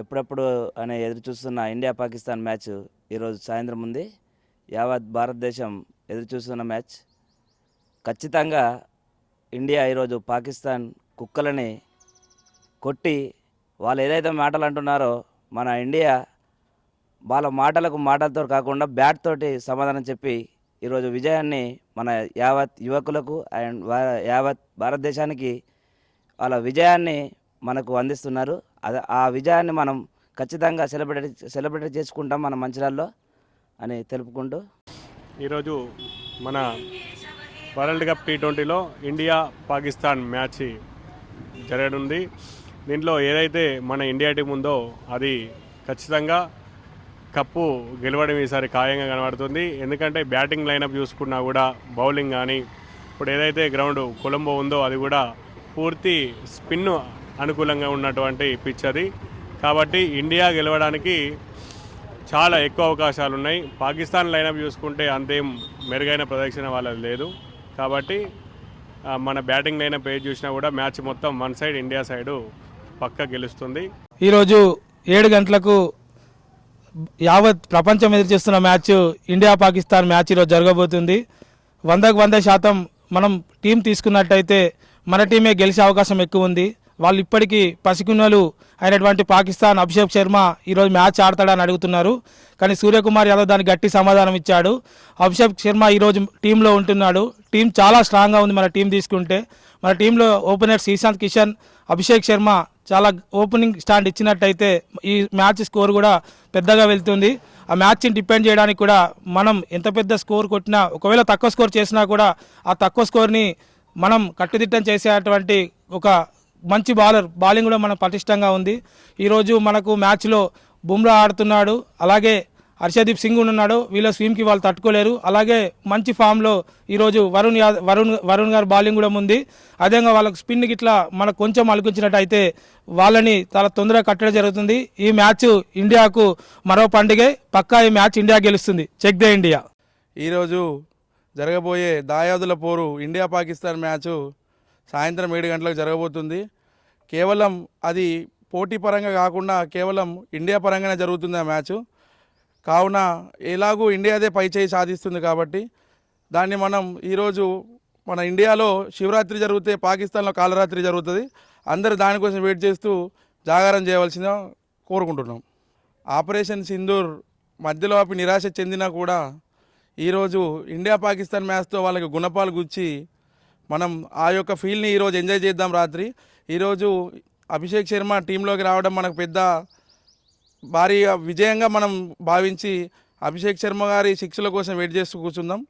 ఎప్పుడెప్పుడు అనే ఎదురు చూస్తున్న ఇండియా పాకిస్తాన్ మ్యాచ్ ఈరోజు సాయంత్రం ఉంది. యావత్ భారతదేశం ఎదురు చూస్తున్న మ్యాచ్. ఖచ్చితంగా ఇండియా ఈరోజు పాకిస్తాన్ కుక్కలని కొట్టి వాళ్ళు ఏదైతే మాటలు అంటున్నారో మన ఇండియా వాళ్ళ మాటలకు మాటలతో కాకుండా బ్యాట్ తోటి సమాధానం చెప్పి ఈరోజు విజయాన్ని మన యావత్ యువకులకు అండ్ యావత్ భారతదేశానికి వాళ్ళ విజయాన్ని మనకు అందిస్తున్నారు. అది ఆ విజయాన్ని మనం ఖచ్చితంగా సెలబ్రేట్ సెలబ్రేట్ చేసుకుంటాం మన మంచిర్యాలలో అని తెలుపుకుంటూ. ఈరోజు మన వరల్డ్ కప్ టీ ట్వంటీలో ఇండియా పాకిస్తాన్ మ్యాచ్ జరగనుంది. దీంట్లో ఏదైతే మన ఇండియా టీం ఉందో అది ఖచ్చితంగా కప్పు గెలవడం ఈసారి ఖాయంగా కనబడుతుంది. ఎందుకంటే బ్యాటింగ్ లైనప్ చూసుకున్నా కూడా బౌలింగ్ కానీ ఇప్పుడు ఏదైతే గ్రౌండ్ కొలంబో ఉందో అది కూడా పూర్తి స్పిన్ అనుకూలంగా ఉన్నటువంటి పిచ్ అది. కాబట్టి ఇండియా గెలవడానికి చాలా ఎక్కువ అవకాశాలు ఉన్నాయి. పాకిస్తాన్ లైనప్ చూసుకుంటే అంతేం మెరుగైన ప్రదర్శన వాళ్ళది లేదు. కాబట్టి మన బ్యాటింగ్ లైనప్ ఏది చూసినా కూడా మ్యాచ్ మొత్తం వన్ సైడ్ ఇండియా సైడు పక్క గెలుస్తుంది. ఈరోజు ఏడు గంటలకు యావత్ ప్రపంచం ఎదురు చూస్తున్న మ్యాచ్ ఇండియా పాకిస్తాన్ మ్యాచ్ ఈరోజు జరగబోతుంది. వందకు వంద శాతం మనం టీం తీసుకున్నట్టయితే మన టీమే గెలిచే అవకాశం ఎక్కువ ఉంది. వాళ్ళు ఇప్పటికీ పసికున్నలు అయినటువంటి పాకిస్తాన్ అభిషేక్ శర్మ ఈరోజు మ్యాచ్ ఆడతాడని అడుగుతున్నారు. కానీ సూర్యకుమార్ యాదవ్ దానికి గట్టి సమాధానం ఇచ్చాడు. అభిషేక్ శర్మ ఈరోజు టీంలో ఉంటున్నాడు. టీం చాలా స్ట్రాంగ్గా ఉంది మన టీం తీసుకుంటే. మన టీంలో ఓపెనర్ శ్రీశాంత్ కిషన్ అభిషేక్ శర్మ చాలా ఓపెనింగ్ స్టాండ్ ఇచ్చినట్టయితే ఈ మ్యాచ్ స్కోర్ కూడా పెద్దగా వెళ్తుంది. ఆ మ్యాచ్ని డిపెండ్ చేయడానికి కూడా మనం ఎంత పెద్ద స్కోర్ కొట్టినా ఒకవేళ తక్కువ స్కోర్ చేసినా కూడా ఆ తక్కువ స్కోర్ని మనం కట్టుదిట్టం చేసేటువంటి ఒక మంచి బౌలర్. బౌలింగ్ కూడా మన పటిష్టంగా ఉంది. ఈరోజు మనకు మ్యాచ్లో బుమ్రా ఆడుతున్నాడు. అలాగే హర్షదీప్ సింగ్ ఉన్నాడు. వీళ్ళ స్వీమ్కి వాళ్ళు తట్టుకోలేరు. అలాగే మంచి ఫామ్లో ఈరోజు వరుణ్ యాదవ్ వరుణ్ వరుణ్ గారు బౌలింగ్ కూడా ఉంది. అదేవిధంగా వాళ్ళకు స్పిన్ గిట్లా మనకు కొంచెం అలుకుంచినట్టయితే వాళ్ళని చాలా తొందరగా కట్టడం జరుగుతుంది. ఈ మ్యాచ్ ఇండియాకు మరో పండుగే. పక్కా ఈ మ్యాచ్ ఇండియా గెలుస్తుంది. చెక్ దే ఇండియా. ఈరోజు జరగబోయే దాయాదుల పోరు ఇండియా పాకిస్తాన్ మ్యాచ్ సాయంత్రం ఏడు గంటలకు జరగబోతుంది. కేవలం అది పోటీ పరంగా కాకుండా కేవలం ఇండియా పరంగానే జరుగుతుంది ఆ మ్యాచ్. కావున ఎలాగూ ఇండియాదే పై చేయి సాధిస్తుంది కాబట్టి దాన్ని మనం ఈరోజు మన ఇండియాలో శివరాత్రి జరిగితే పాకిస్తాన్లో కాలరాత్రి జరుగుతుంది. అందరు దానికోసం వెయిట్ చేస్తూ జాగారం చేయవలసిన కోరుకుంటున్నాం. ఆపరేషన్ సింధూర్ మధ్యలో ఆపి నిరాశ చెందినా కూడా ఈరోజు ఇండియా పాకిస్తాన్ మ్యాచ్తో వాళ్ళకి గుణపాలు గుచ్చి మనం ఆ యొక్క ఫీల్ని ఈరోజు ఎంజాయ్ చేద్దాం రాత్రి. ఈరోజు అభిషేక్ శర్మ టీంలోకి రావడం మనకు పెద్ద భారీ విజయంగా మనం భావించి అభిషేక్ శర్మ గారి శిక్షల కోసం వెయిట్ చేస్తూ కూర్చుందాం.